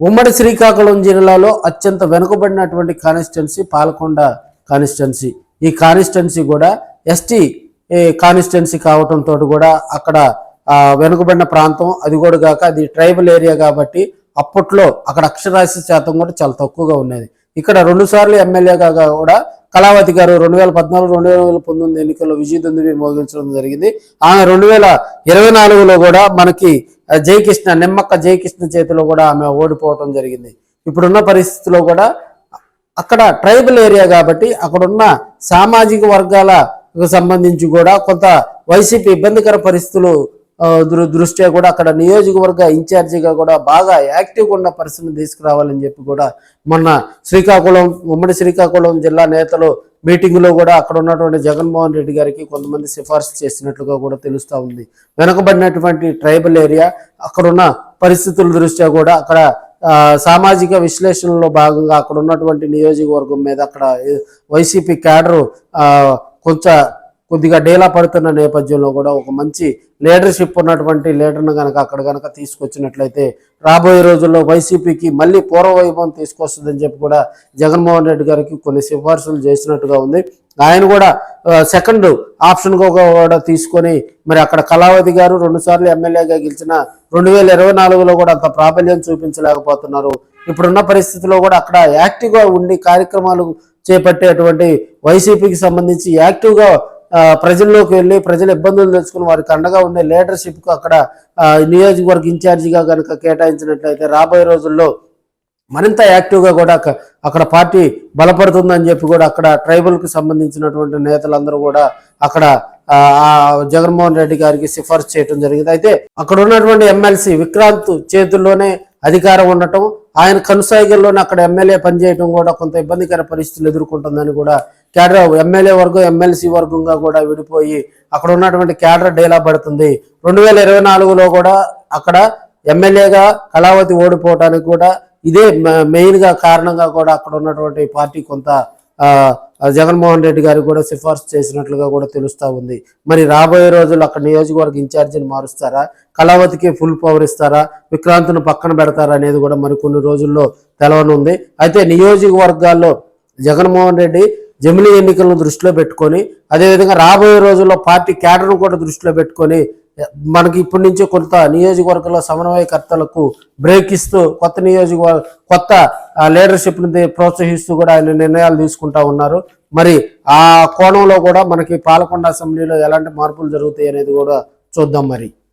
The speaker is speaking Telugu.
ఉమ్మడి శ్రీకాకుళం జిల్లాలో అత్యంత వెనుకబడినటువంటి కానిస్టెన్సీ పాలకొండ కానిస్టెన్సీ. ఈ కానిస్టెన్సీ కూడా ఎస్టీ కానిస్టెన్సీ కావటంతో కూడా అక్కడ వెనుకబడిన ప్రాంతం. అది కూడా కాక అది ట్రైబల్ ఏరియా కాబట్టి అప్పట్లో అక్కడ అక్షరాస్య శాతం కూడా చాలా తక్కువగా ఉన్నది. ఇక్కడ రెండు సార్లు ఎమ్మెల్యేగా కూడా కళావతి గారు రెండు వేల పద్నాలుగు రెండు వేల పంతొమ్మిది ఎన్నికల్లో విజయదుందుని మోగించడం జరిగింది. ఆమె రెండు వేల ఇరవై నాలుగులో కూడా మనకి జయకృష్ణ నిమ్మక్క జయకృష్ణ చేతిలో కూడా ఆమె ఓడిపోవటం జరిగింది. ఇప్పుడున్న పరిస్థితిలో కూడా అక్కడ ట్రైబల్ ఏరియా కాబట్టి అక్కడున్న సామాజిక వర్గాలకు సంబంధించి కూడా కొంత వైసీపీ ఇబ్బందికర పరిస్థితులు దృష్ట్యా కూడా అక్కడ నియోజకవర్గ ఇన్ఛార్జిగా కూడా బాగా యాక్టివ్గా ఉన్న పరిస్థితిని తీసుకురావాలని చెప్పి కూడా మొన్న శ్రీకాకుళం ఉమ్మడి శ్రీకాకుళం జిల్లా నేతలు మీటింగ్లో కూడా అక్కడ ఉన్నటువంటి జగన్మోహన్ రెడ్డి గారికి కొంతమంది సిఫార్సు చేసినట్లుగా కూడా తెలుస్తూ ఉంది. వెనుకబడినటువంటి ట్రైబల్ ఏరియా అక్కడున్న పరిస్థితుల దృష్ట్యా కూడా అక్కడ సామాజిక విశ్లేషణలో భాగంగా అక్కడ ఉన్నటువంటి నియోజకవర్గం మీద అక్కడ వైసీపీ క్యాడరు కొంచెం కొద్దిగా డేలా పడుతున్న నేపథ్యంలో కూడా ఒక మంచి లీడర్షిప్ ఉన్నటువంటి లీడర్ను కనుక అక్కడ కనుక తీసుకొచ్చినట్లయితే రాబోయే రోజుల్లో వైసీపీకి మళ్ళీ పూర్వవైభవం తీసుకొస్తుందని చెప్పి కూడా జగన్మోహన్ రెడ్డి గారికి కొన్ని సిఫార్సులు చేసినట్టుగా ఉంది. ఆయన కూడా సెకండ్ ఆప్షన్ కూడా తీసుకొని మరి అక్కడ కళావతి గారు రెండుసార్లు ఎమ్మెల్యేగా గెలిచిన రెండు వేల ఇరవై నాలుగులో కూడా అంత ప్రాబల్యం చూపించలేకపోతున్నారు. ఇప్పుడున్న పరిస్థితిలో కూడా అక్కడ యాక్టివ్గా ఉండి కార్యక్రమాలు చేపట్టేటువంటి వైసీపీకి సంబంధించి యాక్టివ్గా ప్రజల్లోకి వెళ్ళి ప్రజల ఇబ్బందులు తెలుసుకుని వారికి అండగా ఉండే లీడర్షిప్కు అక్కడ నియోజకవర్గ ఇన్ఛార్జిగా కనుక కేటాయించినట్లయితే రాబోయే రోజుల్లో మరింత యాక్టివ్గా కూడా అక్కడ పార్టీ బలపడుతుందని చెప్పి కూడా అక్కడ ట్రైబల్కి సంబంధించినటువంటి నేతలందరూ కూడా అక్కడ జగన్మోహన్ రెడ్డి గారికి సిఫార్సు చేయడం జరిగింది. అయితే అక్కడ ఉన్నటువంటి ఎమ్మెల్సీ విక్రాంత్ చేతుల్లోనే అధికారం ఉండటం ఆయన కనుసాయిగల్లోనే అక్కడ ఎమ్మెల్యే పనిచేయడం కూడా కొంత ఇబ్బందికర పరిస్థితులు ఎదుర్కొంటుందని కూడా క్యాడర్ ఎమ్మెల్యే వర్గం ఎమ్మెల్సీ వర్గంగా కూడా విడిపోయి అక్కడ ఉన్నటువంటి క్యాడర్ డేలా పడుతుంది. రెండు వేల ఇరవై నాలుగులో కూడా అక్కడ ఎమ్మెల్యేగా కళావతి ఓడిపోవటానికి కూడా ఇదే మెయిన్గా కారణంగా కూడా అక్కడ ఉన్నటువంటి పార్టీ కొంత జగన్మోహన్ రెడ్డి గారికి కూడా సిఫార్సు చేసినట్లుగా కూడా తెలుస్తూ ఉంది. మరి రాబోయే రోజుల్లో అక్కడ నియోజకవర్గ ఇన్ఛార్జిని మారుస్తారా? కళావతికి ఫుల్ పవర్ ఇస్తారా? విక్రాంత్ను పక్కన పెడతారా అనేది కూడా మరి కొన్ని రోజుల్లో తెలవనుంది. అయితే నియోజకవర్గాల్లో జగన్మోహన్ రెడ్డి జమిలీ ఎన్నికలను దృష్టిలో పెట్టుకొని అదేవిధంగా రాబోయే రోజుల్లో పార్టీ క్యాడర్ను కూడా దృష్టిలో పెట్టుకొని మనకి ఇప్పటి నుంచే కొంత నియోజకవర్గంలో సమన్వయకర్తలకు బ్రేక్ ఇస్తూ కొత్త నియోజకవర్గ కొత్త లీడర్షిప్ని ప్రోత్సహిస్తూ కూడా ఆయన నిర్ణయాలు తీసుకుంటా ఉన్నారు. మరి ఆ కోణంలో కూడా మనకి పాలకొండ అసెంబ్లీలో ఎలాంటి మార్పులు జరుగుతాయి అనేది కూడా చూద్దాం మరి.